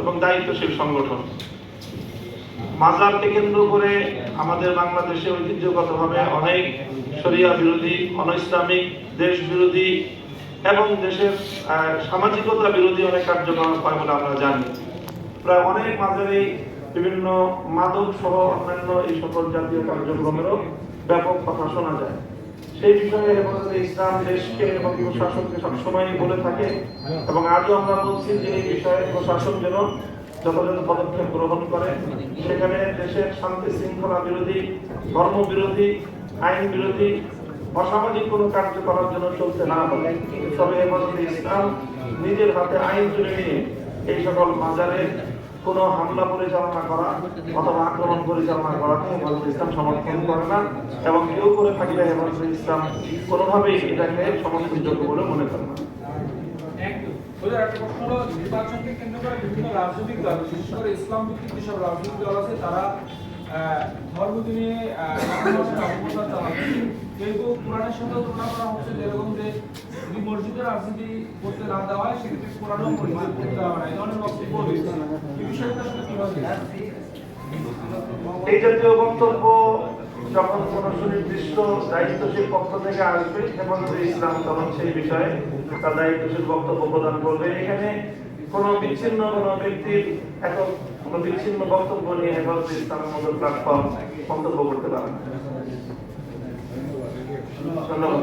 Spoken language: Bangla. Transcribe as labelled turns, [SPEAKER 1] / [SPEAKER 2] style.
[SPEAKER 1] এবং দায়িত্বশীল সংগঠন। মাজারকে কেন্দ্র করে আমাদের বাংলাদেশে ঐতিহ্যগতভাবে অনেক শরিয়া বিরোধী, অনৈসলামিক, দেশ বিরোধী এবং দেশের সামাজিকতা বিরোধী অনেক কার্যক্রম হয় বলে আমরা জানি। প্রায় অনেক মাজারেই বিভিন্ন মাদক সহ অন্যান্য এই সকল জাতীয় কার্যক্রমেরও ব্যাপক কথা শোনা যায়। সেই বিষয়ে হেফাজতে ইসলাম দেশকে এবং প্রশাসনকে সবসময় বলে থাকে। এবং আজও আমরা বলছি যে এই বিষয়ে প্রশাসন যেন যথাযথ পদক্ষেপ গ্রহণ করে। সেখানে দেশের শান্তি শৃঙ্খলা বিরোধী, ধর্ম বিরোধী, আইন বিরোধী, অসামাজিক কোনো কার্যকলাপ যেন চলতে না পারে। তবে হেফাজতে ইসলাম নিজের হাতে আইন তুলে নিয়ে এই সকল মাজারে কোনো হামলা পরিচালনা করা অথবা আক্রমণ পরিচালনা করাকে হেফাজতে ইসলাম সমর্থন করে না এবং কেউ করে থাকলে হেফাজতে ইসলাম কোনোভাবেই এটাকে সমর্থনযোগ্য বলে মনে করে না।
[SPEAKER 2] করে রাজনৈতিক দল করে যেসব রাজনৈতিক দল আছে, তারা নিয়ে করা হচ্ছে, যেরকম যে মসজিদের রাজনীতি করতে না দেওয়া হয়, সেক্ষেত্রে কোরআনও মসজিদে করতে হবে না। এই ধরনের বক্তব্য এই
[SPEAKER 1] জাতীয় বক্তব্য যখন কোন সুনির্দিষ্ট দায়িত্বশীল পক্ষ থেকে আসবে, হেফাজতে ইসলাম তখন সেই বিষয়ে তার দায়িত্বশীল বক্তব্য প্রদান করবে এখানে কোন বিচ্ছিন্ন কোন ব্যক্তির একক কোন বিচ্ছিন্ন বক্তব্য নিয়ে হেফাজতে ইসলামের মতো প্ল্যাটফর্ম মন্তব্য করতে পারে ধন্যবাদ।